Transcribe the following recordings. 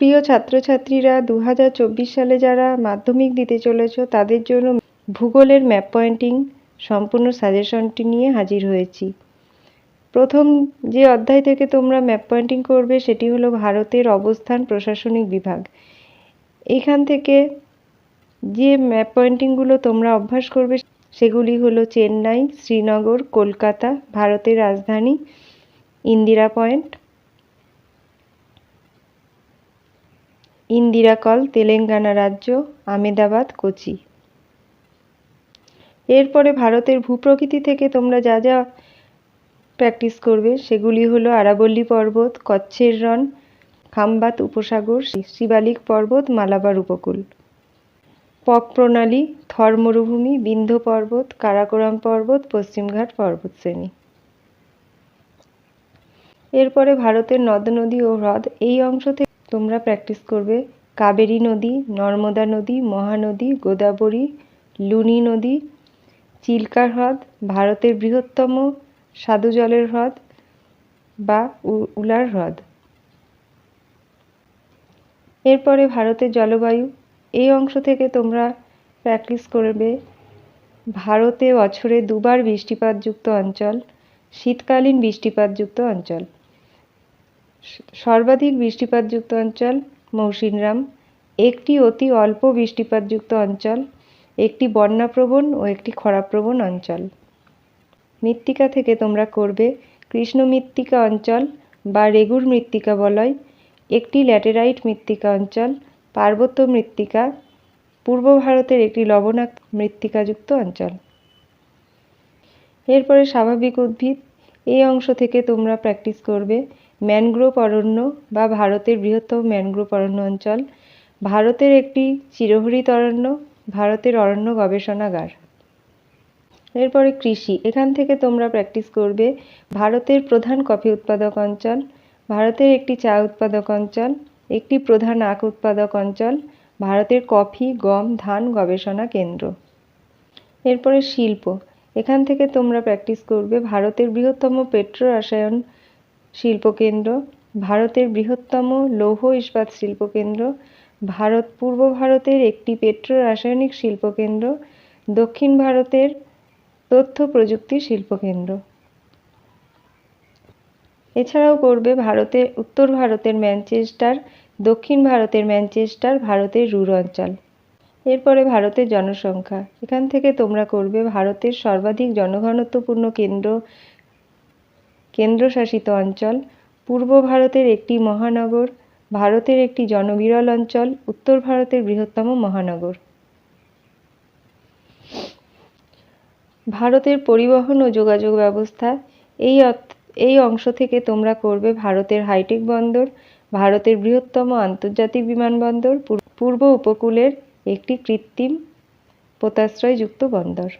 প্রিয় ছাত্রছাত্রীরা দু হাজার চব্বিশ সালে যারা মাধ্যমিক দিতে চলেছ, তাদের জন্য ভূগোলের ম্যাপ পয়েন্টিং সম্পূর্ণ সাজেশনটি নিয়ে হাজির হয়েছি। প্রথম যে অধ্যায় থেকে তোমরা ম্যাপ পয়েন্টিং করবে, সেটি হলো ভারতের অবস্থান প্রশাসনিক বিভাগ। এইখান থেকে যে ম্যাপ পয়েন্টিংগুলো তোমরা অভ্যাস করবে, সেগুলি হলো চেন্নাই, শ্রীনগর, কলকাতা, ভারতের রাজধানী, ইন্দিরা পয়েন্ট ইন্দিরাকল তেলেঙ্গানা রাজ্য, আমেদাবাদ, কোচি। এরপরে ভারতের ভূপ্রকৃতি থেকে তোমরা যা যা প্র্যাকটিস করবে, সেগুলি হলো আরাবল্লী পর্বত, কচ্ছের রণ, খাম্বাত উপসাগর, শিবালিক পর্বত, মালাবার উপকূল। পক প্রণালী, থর মরুভূমি বিন্ধ পর্বত, কারাকোরাম পর্বত, পশ্চিমঘাট পর্বতশ্রেণী এরপরে ভারতের নদ, নদী ও হ্রদ, এই অংশ থেকে তোমরা প্র্যাকটিস করবে কাবেরী নদী, নর্মদা নদী, মহানদী, গোদাবরী, লুনি নদী চিল্কা হ্রদ, ভারতের বৃহত্তম স্বাদু জলের হ্রদ বা উলার হ্রদ। এরপরে ভারতের জলবায়ু, এই অংশ থেকে তোমরা প্র্যাকটিস করবে ভারতে বছরে দুবার বৃষ্টিপাতযুক্ত অঞ্চল, শীতকালীন বৃষ্টিপাতযুক্ত অঞ্চল। সর্বাধিক বৃষ্টিপাতযুক্ত অঞ্চল মৌসিনরাম, একটি অতি অল্প বৃষ্টিপাতযুক্ত অঞ্চল, একটি বন্যাপ্রবণ ও একটি খরাপ্রবণ অঞ্চল। মৃত্তিকা থেকে তোমরা করবে কৃষ্ণ মৃত্তিকা অঞ্চল বা রেগুর মৃত্তিকা বলয়, একটি ল্যাটেরাইট মৃত্তিকা অঞ্চল, পার্বত্য মৃত্তিকা, পূর্ব ভারতের একটি লবণাক্ত মৃত্তিকাযুক্ত অঞ্চল। এরপরে স্বাভাবিক উদ্ভিদ, এই অংশ থেকে তোমরা প্র্যাকটিস করবে ম্যানগ্রোভ অরণ্য বা ভারতের বৃহত্তম ম্যানগ্রোভ অরণ্য অঞ্চল, ভারতের একটি চিরহরিত অরণ্য, ভারতের অরণ্য গবেষণাগার। এরপরে কৃষি। এখান থেকে তোমরা প্র্যাকটিস করবে ভারতের প্রধান কফি উৎপাদক অঞ্চল, ভারতের একটি চা উৎপাদক অঞ্চল, একটি প্রধান আখ উৎপাদক অঞ্চল, ভারতের কফি, গম, ধান গবেষণা কেন্দ্র। এরপরে শিল্প। এখান থেকে তোমরা প্র্যাকটিস করবে ভারতের বৃহত্তম পেট্রো রসায়ন শিল্পকেন্দ্র, ভারতের বৃহত্তম লৌহ ইস্পাত শিল্পকেন্দ্র, ভারত পূর্ব ভারতের একটি পেট্রো রাসায়নিক শিল্পকেন্দ্র, দক্ষিণ ভারতের তথ্য প্রযুক্তি শিল্পকেন্দ্র। এছাড়াও করবে ভারতে, উত্তর ভারতের ম্যানচেস্টার, দক্ষিণ ভারতের ম্যানচেস্টার, ভারতের রুর অঞ্চল। এরপরে ভারতের জনসংখ্যা। এখান থেকে তোমরা করবে ভারতের সর্বাধিক জনঘনত্বপূর্ণ কেন্দ্র কেন্দ্রশাসিত অঞ্চল, পূর্ব ভারতের একটি মহানগর, ভারতের একটি জনবিরল অঞ্চল, উত্তর ভারতের বৃহত্তম মহানগর। ভারতের পরিবহন ও যোগাযোগ ব্যবস্থা, এই এই অংশ থেকে তোমরা করবে ভারতের হাইটেক বন্দর, ভারতের বৃহত্তম আন্তর্জাতিক বিমানবন্দর পূর্ব উপকূলের একটি কৃত্রিম পোতাশ্রয়যুক্ত বন্দর।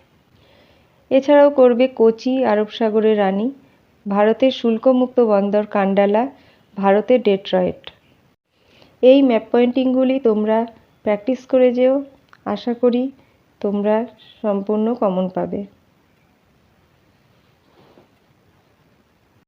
এছাড়াও করবে কোচি, আরব সাগরের রানী ভারতের শুল্কমুক্ত বন্দর কান্ডালা ভারতের ডেট্রয়েট। এই ম্যাপ পয়েন্টিংগুলি তোমরা প্র্যাকটিস করে যেও। আশা করি তোমরা সম্পূর্ণ কমন পাবে।